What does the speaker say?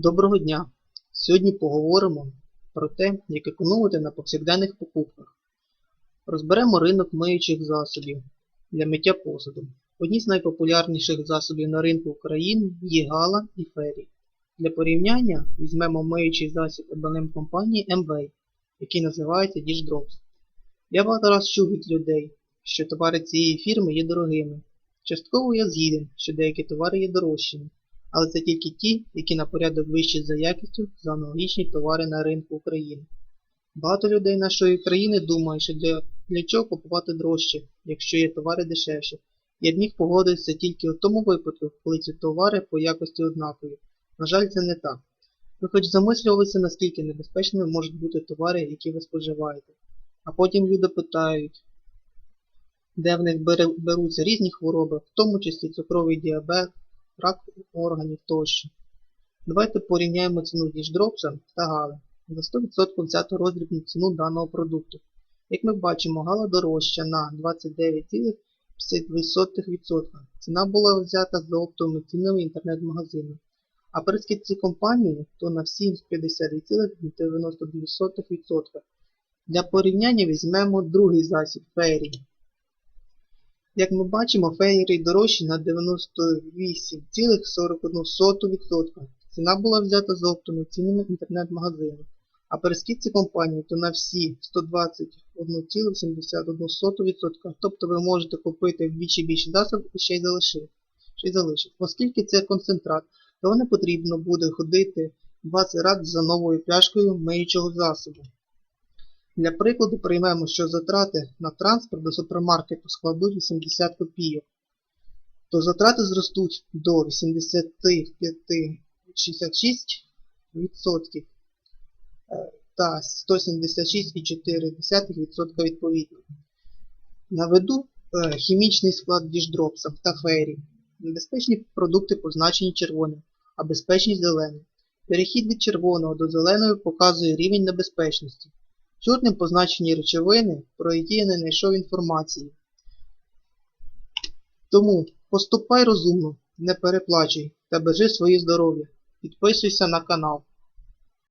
Доброго дня! Сьогодні поговоримо про те, як економити на повсякденних покупках. Розберемо ринок миючих засобів для миття посуду. Одні з найпопулярніших засобів на ринку України є Гала і Фері. Для порівняння візьмемо миючий засіб обленем компанії MV, який називається Dish Drops. Я багато раз чув від людей, що товари цієї фірми є дорогими. Частково я згіден, що деякі товари є дорожчими але це тільки ті, які на порядок вищі за якістю за аналогічні товари на ринку України. Багато людей нашої країни думають, що для, для чого купувати дорожче, якщо є товари дешевші. Я в них погодився тільки в тому випадку, коли ці товари по якості однакові. На жаль, це не так. Ви хоч замислювалися, наскільки небезпечними можуть бути товари, які ви споживаєте. А потім люди питають, де в них беруться різні хвороби, в тому числі цукровий діабет, рак органів тощо. Давайте порівняємо ціну діждропса та гали. За 100% взято роздрібну ціну даного продукту. Як ми бачимо, гала дорожча на 29,52%. Ціна була взята за оптовими цінами інтернет-магазину. А при скидці компанії то на всі 52,92%. Для порівняння візьмемо другий засіб Фейрі. Як ми бачимо, феєрі дорожчі на 98,41%. Ціна була взята за оптовими цінами інтернет-магазину. А при скидці компанії то на всі 121,71%. Тобто ви можете купити вдвічі більше засобів і ще й залишити. Ще й залишити. Оскільки це концентрат, то не потрібно буде ходити 20 разів за новою пляшкою миючого засобу. Для прикладу приймемо, що затрати на транспорт до супермаркету складуть 80 копійок, то затрати зростуть до 85,66% е, та 176,4% відповідно. Наведу е, хімічний склад діждропса та фейрі. Небезпечні продукти позначені червоним, а безпечні зеленим. Перехід від червоного до зеленого показує рівень небезпечності. Чорним позначені речовини, про які я не знайшов інформації. Тому поступай розумно, не переплачуй та бережи своє здоров'я. Підписуйся на канал.